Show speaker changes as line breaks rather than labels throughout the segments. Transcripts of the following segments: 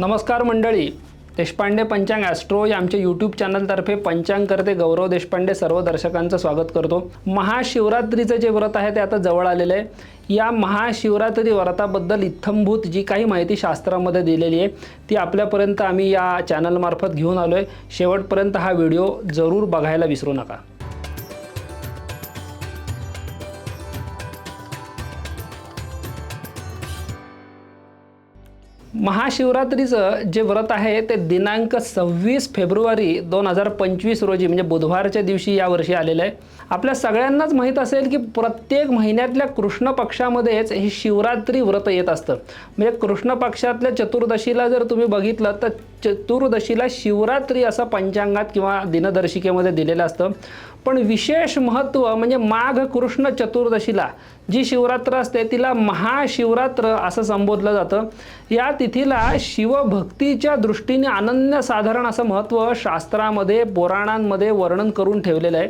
नमस्कार मंडळी देशपांडे पंचांग ॲस्ट्रो या आमच्या यूट्यूब चॅनलतर्फे पंचांग करते गौरव देशपांडे सर्व दर्शकांचं स्वागत करतो. महाशिवरात्रीचं जे व्रत आहे ते आता जवळ आलेलं आहे. या महाशिवरात्री व्रताबद्दल इत्थंभूत जी काही माहिती शास्त्रामध्ये दिलेली आहे ती आपल्यापर्यंत आम्ही या चॅनलमार्फत घेऊन आलो आहे शेवटपर्यंत हा व्हिडिओ जरूर बघायला विसरू नका. महाशिवरात्रीचं जे व्रत आहे ते दिनांक सव्वीस फेब्रुवारी दोन हजार पंचवीस रोजी म्हणजे बुधवारच्या दिवशी यावर्षी आलेलं आहे. आपल्या सगळ्यांनाच माहीत असेल की प्रत्येक महिन्यातल्या कृष्ण पक्षामध्येच हे शिवरात्री व्रत येत असतं. म्हणजे कृष्ण पक्षातल्या चतुर्दशीला जर तुम्ही बघितलं तर चतुर्दशीला शिवरात्री असं पंचांगात किंवा दिनदर्शिकेमध्ये दिलेलं असतं. पण विशेष महत्त्व म्हणजे माघ कृष्ण चतुर्दशीला जी शिवरात्र असते तिला महाशिवरात्र असं संबोधलं जातं. या तिथीला शिवभक्तीच्या दृष्टीने अनन्यसाधारण असं महत्त्व शास्त्रामध्ये पुराणांमध्ये वर्णन करून ठेवलेलं आहे.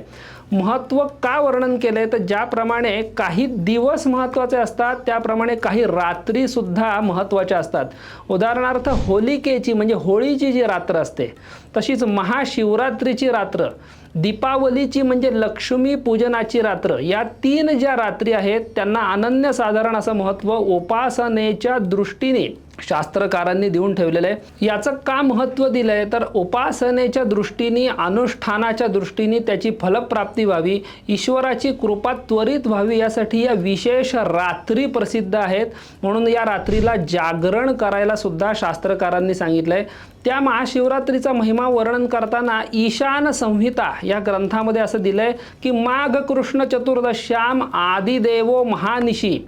महत्त्व का वर्णन केलं आहे तर ज्याप्रमाणे काही दिवस महत्त्वाचे असतात त्याप्रमाणे काही रात्रीसुद्धा महत्त्वाच्या असतात. उदाहरणार्थ होलिकेची म्हणजे होळीची जी रात्र असते तशीच महाशिवरात्रीची रात्र दीपावलीची म्हणजे लक्ष्मी पूजनाची रात्र या तीन ज्या रात्री आहेत त्यांना अनन्यसाधारण असं महत्त्व उपासनेच्या दृष्टीने शास्त्रकारांनी देऊन ठेवलेलं आहे. याचं का महत्त्व दिलं आहे तर उपासनेच्या दृष्टीने अनुष्ठानाच्या दृष्टीने त्याची फलप्राप्ती व्हावी ईश्वराची कृपा त्वरित व्हावी यासाठी या विशेष रात्री प्रसिद्ध आहेत. म्हणून या रात्रीला जागरण करायला सुद्धा शास्त्रकारांनी सांगितलं आहे त्या महाशिवरात्रीचा महिमा वर्णन करताना ईशान संहिता या ग्रंथामध्ये असं दिलंय की माघ कृष्ण चतुर्दश्याम आदिदेवो महानिशी.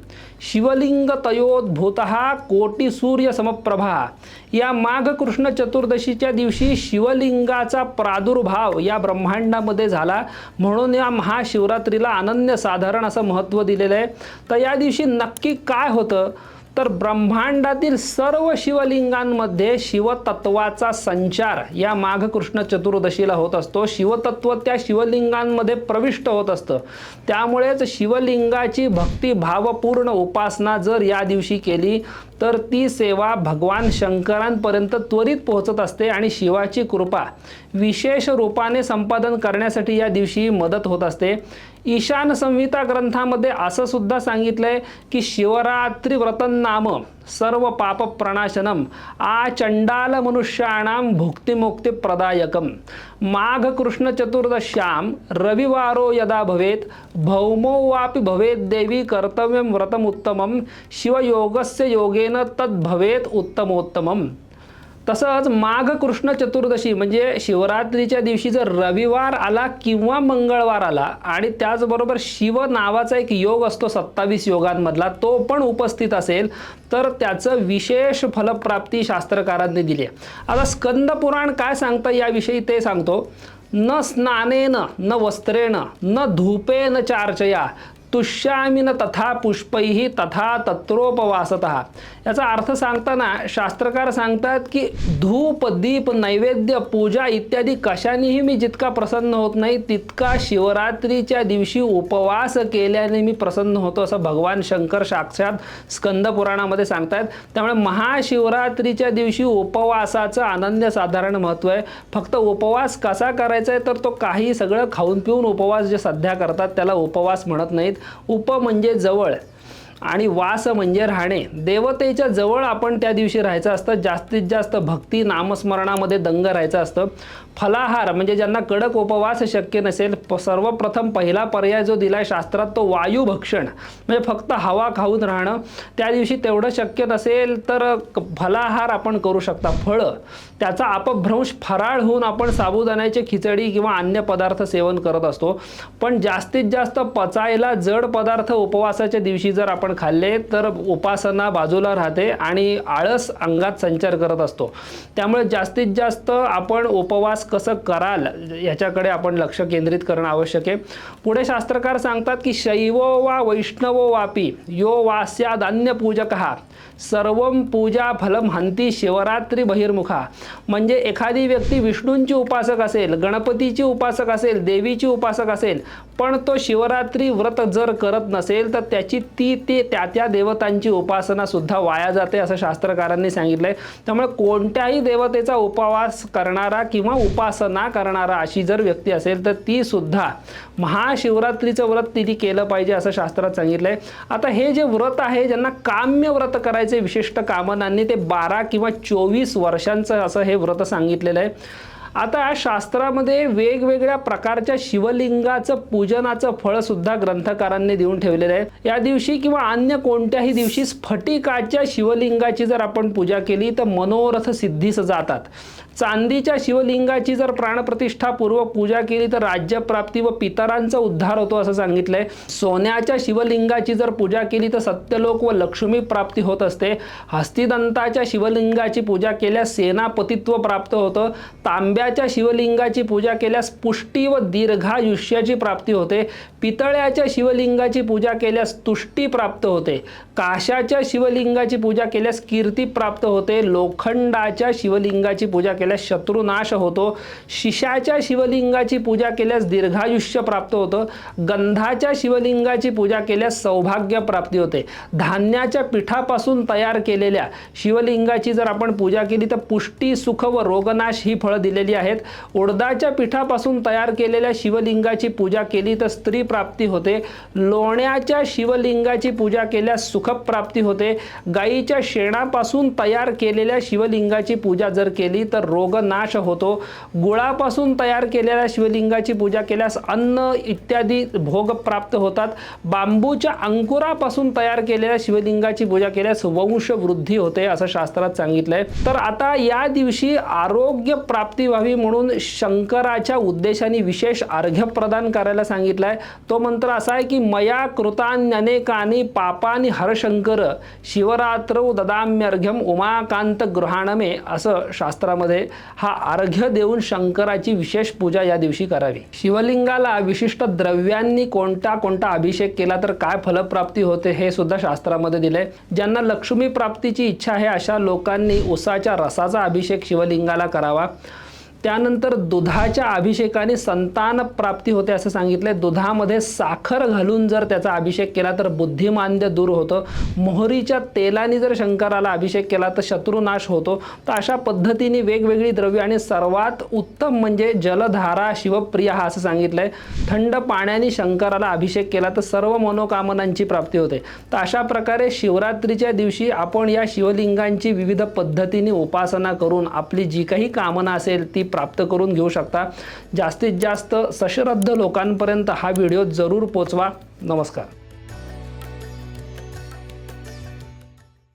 शिवलिंग तयोद्भूत कोटी सूर्य समप्रभा या माघ कृष्ण चतुर्दशीच्या दिवशी शिवलिंगाचा प्रादुर्भाव या ब्रह्मांडामध्ये झाला. म्हणून या महाशिवरात्रीला अनन्यसाधारण असं महत्त्व दिलेलं आहे. तर या दिवशी नक्की काय होतं? तर ब्रह्मांडातील सर्व शिवलिंगांमध्ये शिवतत्वाचा संचार या माघ कृष्ण चतुर्दशीला होत असतो. शिवतत्व त्या शिवलिंगांमध्ये प्रविष्ट होत असतं. त्यामुळेच शिवलिंगाची भक्तिभावपूर्ण उपासना जर या दिवशी केली तर ती सेवा भगवान शंकरांपर्यंत त्वरित पोहोचत असते आणि शिवाची कृपा विशेष रूपाने संपादन करण्यासाठी या दिवशी मदत होत असते. ईशान संहिता ग्रंथामध्ये असं सुद्धा सांगितलंय की शिवरात्री व्रतन नाम सर्व पाप प्रणाशनम आ चंडाल मनुष्याणाम भुक्तिमुक्ती प्रदायकम माघ कृष्ण चतुर्दश्याम रविवारो यदा भवेत भौमो वापि भवेत देवी कर्तव्यम व्रतमुत्तमम शिवयोगस्य योगेन तद्भवेत उत्तमोत्तमम। तसंच माघ कृष्ण चतुर्दशी म्हणजे शिवरात्रीच्या दिवशी जर रविवार आला किंवा मंगळवार आला आणि त्याचबरोबर शिव नावाचा एक योग असतो सत्तावीस योगांमधला तो पण उपस्थित असेल तर त्याचं विशेष फलप्राप्ती शास्त्रकारांनी दिली आहे. आता स्कंद पुराण काय सांगतं याविषयी ते सांगतो. न स्नानेन न वस्त्रेण न धूपेन चार्चया तुष्यामिन तथा पुष्पैही तथा तत्रोपवासत. याचा अर्थ सांगताना शास्त्रकार सांगतात की धूप दीप नैवेद्य पूजा इत्यादी कशानेही मी जितका प्रसन्न होत नाही तितका शिवरात्रीच्या दिवशी उपवास केल्याने मी प्रसन्न होतो असं भगवान शंकर साक्षात स्कंद पुराणामध्ये सांगतात त्यामुळे महाशिवरात्रीच्या दिवशी उपवासाचं अनन्यसाधारण महत्त्व आहे. फक्त उपवास कसा करायचा आहे तर तो काही सगळं खाऊन पिऊन उपवास जे सध्या करतात त्याला उपवास म्हणत नाहीत. उप म्हणजे जवळ. आणि वास म्हणजे राहणे. देवतेच्या जवळ आपण त्या दिवशी राहायचं असतं. जास्तीत जास्त भक्ती नामस्मरणामध्ये दंग राहायचं असतं. फलाहार म्हणजे ज्यांना कडक उपवास शक्य नसेल प सर्वप्रथम पहिला पर्याय जो दिला आहे शास्त्रात तो वायुभक्षण म्हणजे फक्त हवा खाऊन राहणं. त्या दिवशी तेवढं शक्य नसेल तर फलाहार आपण करू शकता. फळं. त्याचा अपभ्रंश फराळ होऊन आपण साबुदाण्याची खिचडी किंवा अन्य पदार्थ सेवन करत असतो. पण जास्तीत जास्त पचायला जड पदार्थ उपवासाच्या दिवशी जर आपण खाल्ले तर उपासना बाजूला राहते आणि आळस अंगात संचार करत असतो. त्यामुळे जास्तीत जास्त आपण उपवास कसं कराल याच्याकडे आपण लक्ष केंद्रित करणं आवश्यक आहे. पुढे शास्त्रकार सांगतात की शैवो वा वैष्णवो वापी यो वास्यादान्य पूजक सर्व पूजा फलम हंती शिवरात्री बहिर्मुखा. म्हणजे एखादी व्यक्ती विष्णूंची उपासक असेल गणपतीची उपासक असेल देवीची उपासक असेल पण तो शिवरात्री व्रत जर करत नसेल तर त्याची ती ते त्या त्या देवतांची उपासना सुद्धा वाया जाते असं शास्त्रकारांनी सांगितलं आहे त्यामुळे कोणत्याही देवतेचा उपवास करणारा किंवा उपासना करणारा अशी जर व्यक्ती असेल तर ती सुद्धा महाशिवरात्रीचं व्रत तिने केलं पाहिजे असं शास्त्रात सांगितलं आहे आता हे जे व्रत आहे ज्यांना काम्य व्रत करायचे विशिष्ट कामनांनी ते बारा किंवा चोवीस वर्षांचं असं हे व्रत सांगितलेलं आहे. आता शास्त्रामध्ये वेगवेगळ्या प्रकारच्या शिवलिंगाचं पूजनाचं फळ सुद्धा ग्रंथकारांनी देऊन ठेवलेलं आहे. या दिवशी किंवा अन्य कोणत्याही दिवशी स्फटिकाच्या शिवलिंगाची जर आपण पूजा केली तर मनोरथ सिद्धीस जातात. चांदीच्या शिवलिंगाची जर प्राणप्रतिष्ठापूर्वक पूजा केली तर राज्यप्राप्ती व पितरांचा उद्धार होतो असं सांगितलंय. सोन्याच्या शिवलिंगाची जर पूजा केली तर सत्यलोक व लक्ष्मी प्राप्ती होत असते. हस्तिदंताच्या शिवलिंगाची पूजा केल्यास सेनापतित्व प्राप्त होतं. तांब्याच्या शिवलिंगाची पूजा केल्यास पुष्टी व दीर्घायुष्याची प्राप्ती होते. पितळ्याच्या शिवलिंगाची पूजा केल्यास तुष्टी प्राप्त होते. काशाच्या शिवलिंगाची पूजा केल्यास कीर्ती प्राप्त होते. लोखंडाच्या शिवलिंगाची पूजा केल्यास शत्रुनाश होतो. शिशाच्या शिवलिंगाची पूजा केल्यास दीर्घायुष्य प्राप्त होतं. गंधाच्या शिवलिंगाची पूजा केल्यास सौभाग्य प्राप्ती होते. धान्याच्या पिठापासून तयार केलेल्या शिवलिंगाची जर आपण पूजा केली तर पुष्टी सुख व रोगनाश ही फळं दिलेली आहेत. उडदाच्या पिठापासून तयार केलेल्या शिवलिंगाची पूजा केली तर स्त्री प्राप्ती होते. लोण्याच्या शिवलिंगाची पूजा केल्यास सुखप्राप्ती होते. गाईच्या शेणापासून तयार केलेल्या शिवलिंगाची पूजा जर केली तर रोगनाश होतो. गुळापासून तयार केलेल्या शिवलिंगाची पूजा केल्यास अन्न इत्यादी भोग प्राप्त होतात. बांबूच्या अंकुरापासून तयार केलेल्या शिवलिंगाची पूजा केल्यास वंश वृद्धी होते असं शास्त्रात सांगितलंय. तर आता या दिवशी आरोग्य प्राप्ती व्हावी म्हणून शंकराच्या उद्देशाने विशेष अर्घ्य प्रदान करायला सांगितलाय. तो मंत्र असा आहे की मया कृतान्यनेकानी पापानी हरशंकर शिवरात्र ददाम्यर्घ्यम उमाकांत गृहाणमे असं शास्त्रामध्ये हा अर्घ्य देऊन शंकराची विशेष पूजा या दिवशी करावी. शिवलिंगाला विशिष्ट द्रव्यांनी कोणता कोणता अभिषेक केला तर काय फलप्राप्ती होते हे सुद्धा शास्त्रामध्ये दिलंय. ज्यांना लक्ष्मी प्राप्तीची इच्छा आहे अशा लोकांनी उसाच्या रसाचा अभिषेक शिवलिंगाला करावा. त्यानंतर दुधाच्या अभिषेकाने संतान प्राप्ती होते असं सांगितलंय. दुधामध्ये साखर घालून जर त्याचा अभिषेक केला तर बुद्धिमांद्य दूर होतं. मोहरीच्या तेलाने जर शंकराला अभिषेक केला तर शत्रुनाश होतो. तर अशा पद्धतीने वेगवेगळी द्रव्य आणि सर्वात उत्तम म्हणजे जलधारा शिवप्रिय हा असं सांगितलंय. थंड पाण्याने शंकराला अभिषेक केला तर सर्व मनोकामनांची प्राप्ती होते. तर अशा प्रकारे शिवरात्रीच्या दिवशी आपण या शिवलिंगांची विविध पद्धतीने उपासना करून आपली जी काही कामना असेल ती प्राप्त करून घेऊ शकता. जास्तीत जास्त सश्रद्ध लोकांपर्यंत हा व्हिडिओ जरूर पोचवा. नमस्कार.